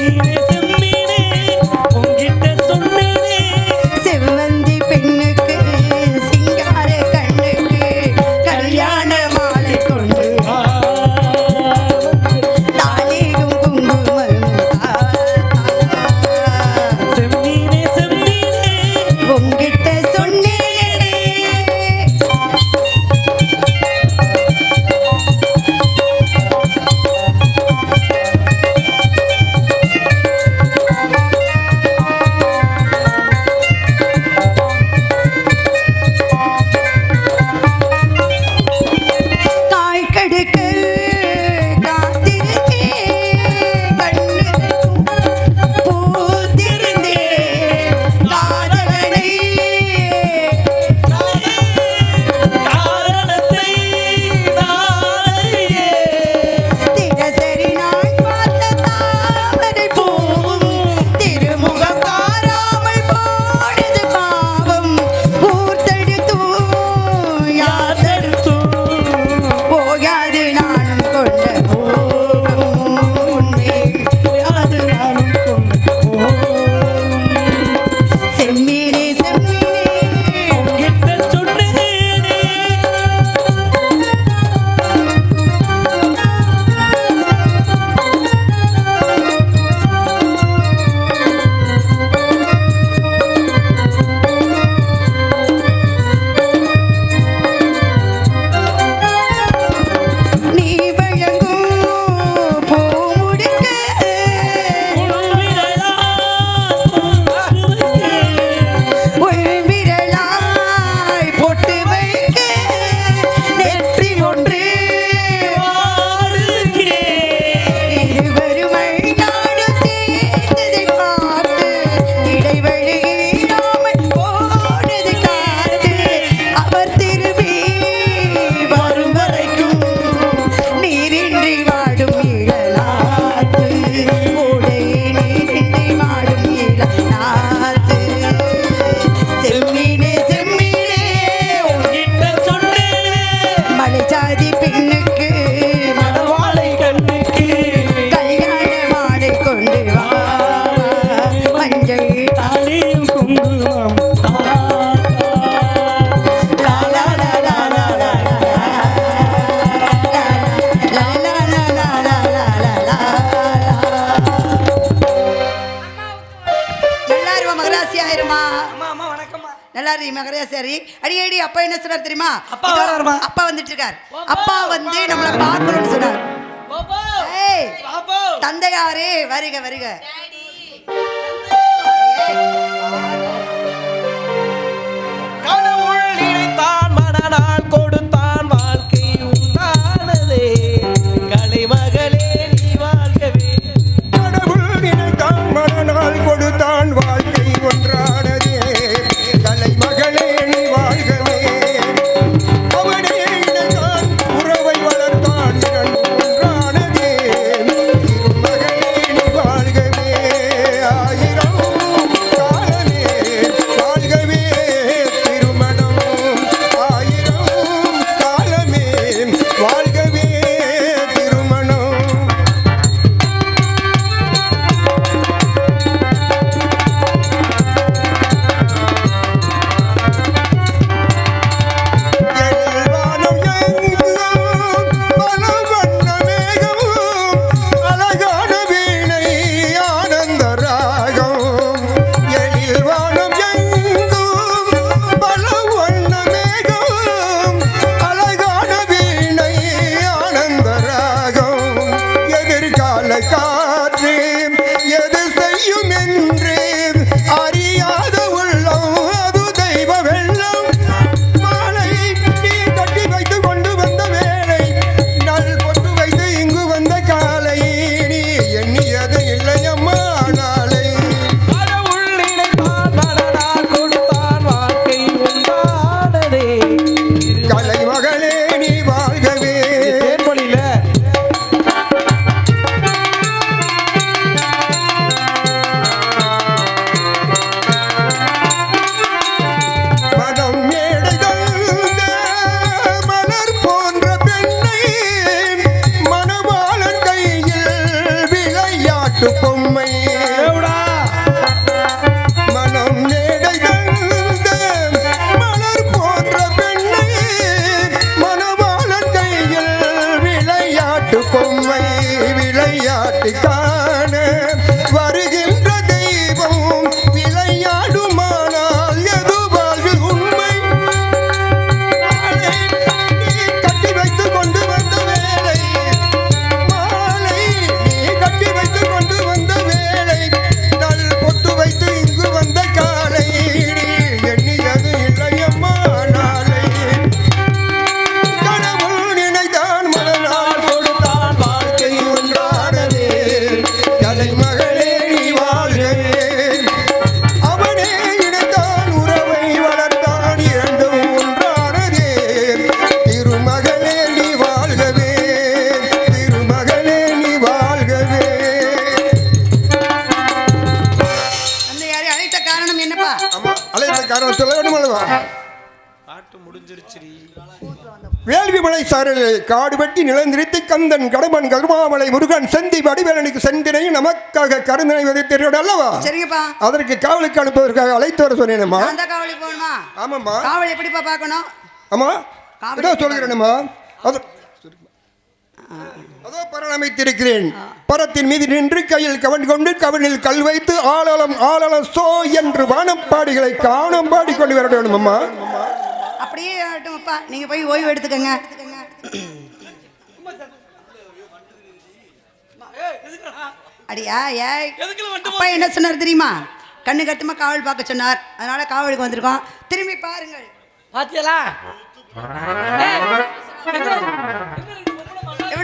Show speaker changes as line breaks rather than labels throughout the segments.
Yeah. ஆயிருமா? நல்லா இருக்கீமா கரையா சரி. அடியடி அப்பா என்ன சொன்னார் தெரியுமா?
அப்பா
வந்துட்டு இருக்காரு அப்பா வந்து நம்மளை பார்க்கணும்னு சொன்னார். தந்தையாரே வருக வருக.
கடவுள் கலைமகளே
காரணம்
சொல்ல வேண்டும் அல்லவா
பாட்டு முடிஞ்சிருச்சுடி.
வேள்விமலை சாரல் காடு வெட்டி நிலந்திருத்தி கந்தன் கடமன் கருமாமலை முருகன் செந்தி வடிவேலனுக்கு செந்தினை நமக்காக கருந்தனை விதைத்தீர்கள் அல்லவா?
சரிங்கப்பா.
அதற்கு காவலுக்கு அனுப்புவதற்காக அழைத்து வர சொன்னேனம்மா.
தான் காவலி போகணுமா?
ஆமாம்மா.
காவல் எப்படிப்பா பார்க்கணும்?
ஆமா
காவடி
ஏதோ சொல்கிறேனம்மா அது அதோ பரன் அமைத்திருக்கிறேன் பரத்தின் மீது நின்று கையில் கவன் கொண்டு கவனில் கல் வைத்து ஆளலம் ஆளலம் சோ என்று வானப்பாடிகளை காணம் பாடிக்கொண்டு வர வேண்டும் அம்மா.
அப்படியே ஆகட்டும்ப்பா நீங்க போய் ஓய்வு எடுத்துக்கங்க. அடியா ஏய். அப்பா என்ன சொன்னார் தெரியுமா? கண்ணு கட்டுமா காவல் பார்க்க சொன்னார். அதனால காவலுக்கு வந்திருக்கோம். திரும்பி பாருங்கள்.
பாத்தியலா?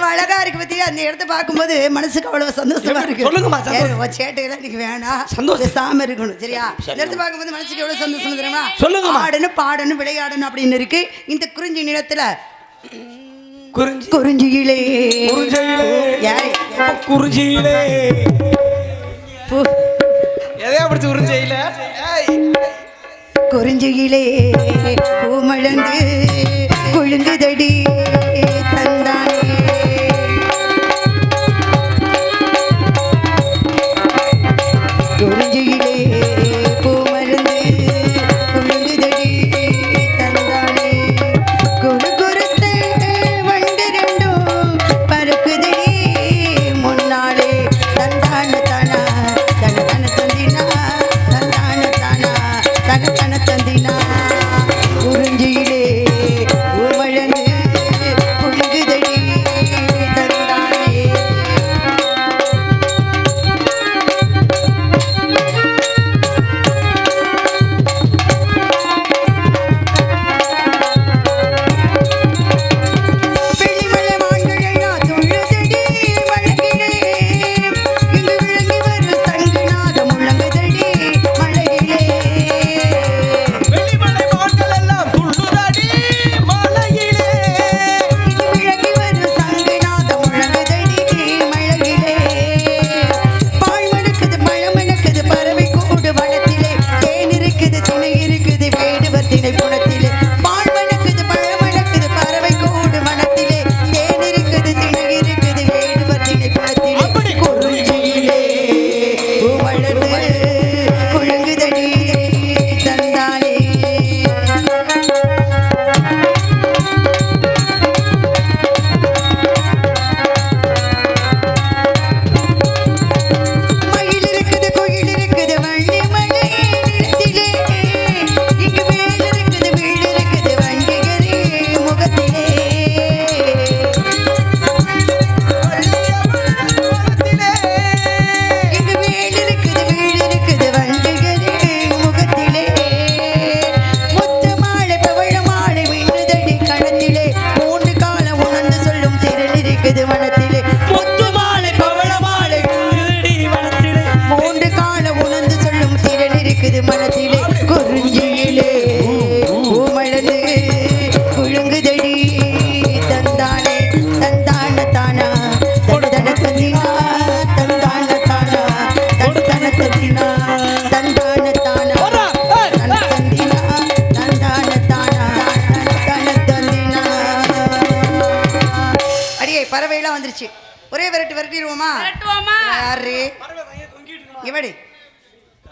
எவ்வளவு அழகா இருக்கு பத்தியா? அந்த இடத்த பார்க்கும்போது மனசுக்கு அவ்வளவு சந்தோஷமா இருக்கு.
சொல்லுங்கம்மா,
சேட்டையெல்லாம் இன்னைக்கு வேணாம்.
சந்தோஷம்.
பேசாம இருக்கணும் சரியா? இந்த இடத்த பார்க்கும்போது மனசுக்கு எவ்வளவு சந்தோஷம் தெரியுமா?
சொல்லுங்கம்மா.
ஆடணும் பாடணும் விளையாடணும் அப்படின்னு இருக்கு. இந்த குறிஞ்சி நிலத்துல
குறிஞ்சி.
குறிஞ்சியிலே.
குறிஞ்சியிலே. எதையா பிடிச்சு குறிஞ்சியில?
குறிஞ்சியிலே பூமழந்து குழுங்குதடி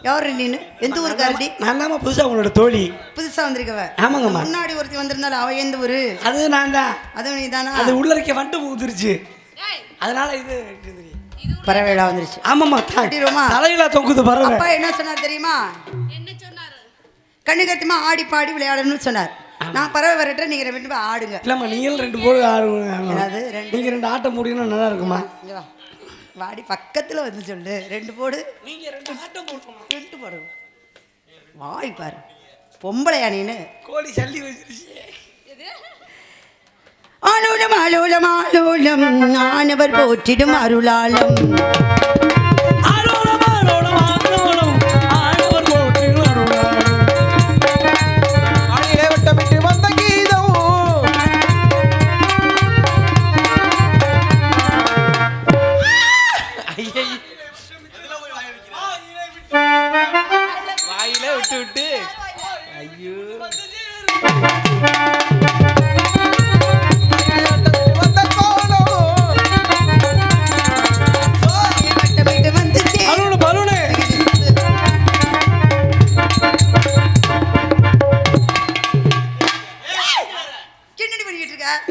யாரு நீனு? எந்த ஊருக்காரடி?
நான் தான் புதுசா உங்களோட தோழி.
புதுசா வந்திருக்கவ.
ஆமாங்கம்மா.
முன்னாடி ஒருத்தி வந்திருந்தாலும் அவ எந்த ஊரு?
அது நான் தான்.
அதுவும் நீதானா?
அது உள்ள இருக்க வண்டு ஊதுருச்சு அதனால இது
பறவைகளா வந்துருச்சு.
ஆமாம்மா த-
கட்டிடுவோமா?
தலையில தொங்குது பறவை.
அப்பா என்ன சொன்னார் தெரியுமா? கண்ணு கத்தியமா ஆடி பாடி விளையாடணும்னு சொன்னார். நான் பறவை வரட்ட நீங்க ரெண்டு பேரும் ஆடுங்க.
இல்லம்மா நீங்களும் ரெண்டு போடு ஆடுங்க. நீங்க ரெண்டு ஆட்டம் முடியும்னா நல்லா இருக்குமா.
வாடி பக்கத்துல வந்து சொல்லு. ரெண்டு போடு.
நீங்க ரெண்டு ஆட்டம் போடுமா
ரெண்டு போடு. வாய் பாரு. பொம்பளையா நீனு?
கோழி சல்லி வச்சிருச்சு.
ஆலோலம் ஆலோலம் ஆலோலம் ஆனவர் போற்றிடும் அருளாலம்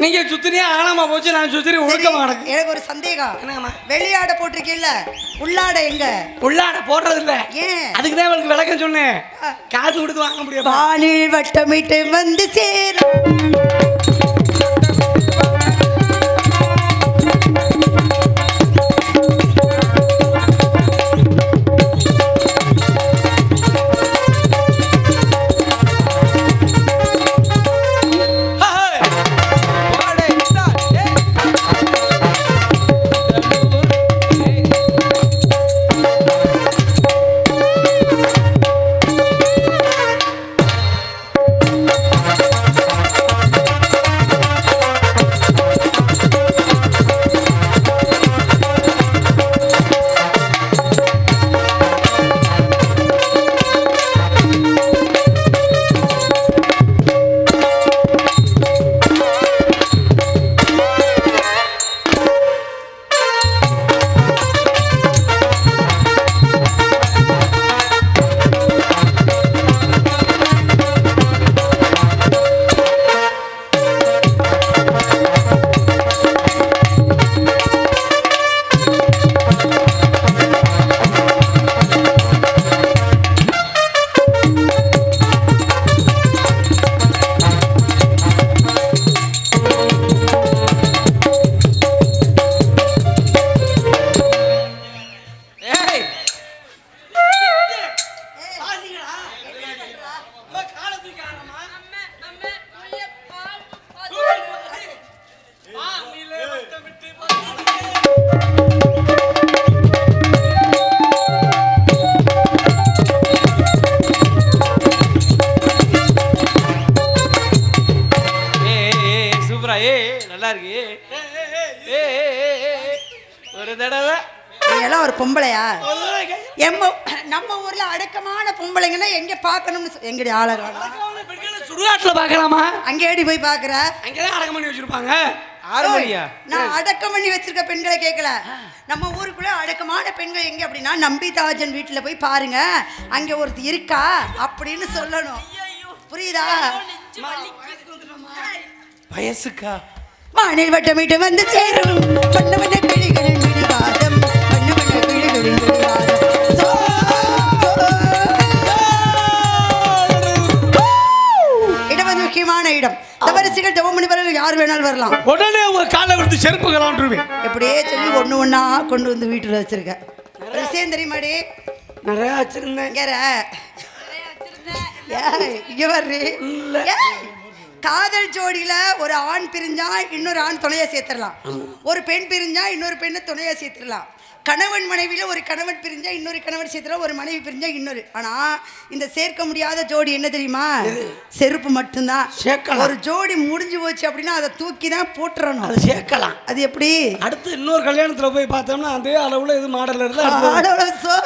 நீங்க சுத்தினே ஆனாமா போச்சு. நான் சுத்தினே ஒழுக்கமா
எனக்கு ஒரு சந்தேகம்.
என்னங்கம்மா?
வெளியாட போட்டிருக்கீல்ல? உள்ளாட எங்க?
உள்ளாட போடுறது இல்ல
ஏன்?
அதுக்கு தான் உங்களுக்கு விளக்கம் சொன்னேன். காசு கொடுத்து வாங்க முடியாது?
வானில் வட்டமிட்டு வந்து சேரும்
நல்லா இருக்கு. ஒரு தடவை.
நீ எல்லாம் ஒரு பொம்பளையா? எம்ம நம்ம ஊர்ல அடக்கமான பொம்பளைங்கன்னா எங்க பார்க்கணும்னு எங்கடி ஆளர்
சுடுகாட்டுல பார்க்கலாமா?
அங்கேடி போய் பாக்குற
அங்கதான் அடக்கம் பண்ணி வச்சிருப்பாங்க.
நான் அடக்கம் பண்ணி வச்சிருக்க பெண்களை கேட்கல நம்ம ஊருக்குள்ள அடக்கமான பெண்கள் எங்க அப்படின்னா நம்பிதாஜன் வீட்டுல போய் பாருங்க அங்க ஒருத்தி இருக்கா அப்படின்னு சொல்லணும். புரியுதா?
வயசுக்கா?
மானில் வட்டமிட்டு வந்து சேரும். வண்ண வண்ண கிளிகளின் விடிவாதம். வண்ண வண்ண கிளிகளின் விடிவாதம். முக்கியமான இடம். தவரிசைகள் தவம் முனிவர்கள் யார் வேணாலும் வரலாம்.
உடனே உங்க காலை விடுத்து செருப்பு கலாண்டுருவேன்
எப்படியே சொல்லி ஒண்ணு ஒண்ணா கொண்டு வந்து வீட்டுல வச்சிருக்க. ஒரு விஷயம் தெரியுமாடி
நிறைய வச்சிருந்தேன்.
இங்க இங்க வர்றி. ஏய், காதல் ஜோடியில ஒரு ஆண் பிரிஞ்சா இன்னொரு ஆண் துணையா சேர்த்துடலாம். ஒரு பெண் பிரிஞ்சா இன்னொரு பெண்ணை துணையா சேர்த்துடலாம். கணவன் மனைவியில ஒரு கணவன் பிரிஞ்சா இன்னொரு கணவன் சேர்த்துடலாம். ஒரு மனைவி பிரிஞ்சா இன்னொரு. ஆனா இந்த சேர்க்க முடியாத ஜோடி என்ன தெரியுமா? செருப்பு மட்டும்தான். ஒரு ஜோடி முடிஞ்சு போச்சு அப்படின்னா அதை தூக்கி தான் போட்டுறணும்.
அதை சேர்க்கலாம்.
அது எப்படி?
அடுத்து இன்னொரு கல்யாணத்துல போய் பார்த்தோம்னா அதே அளவுல இது
ஆடோட சோ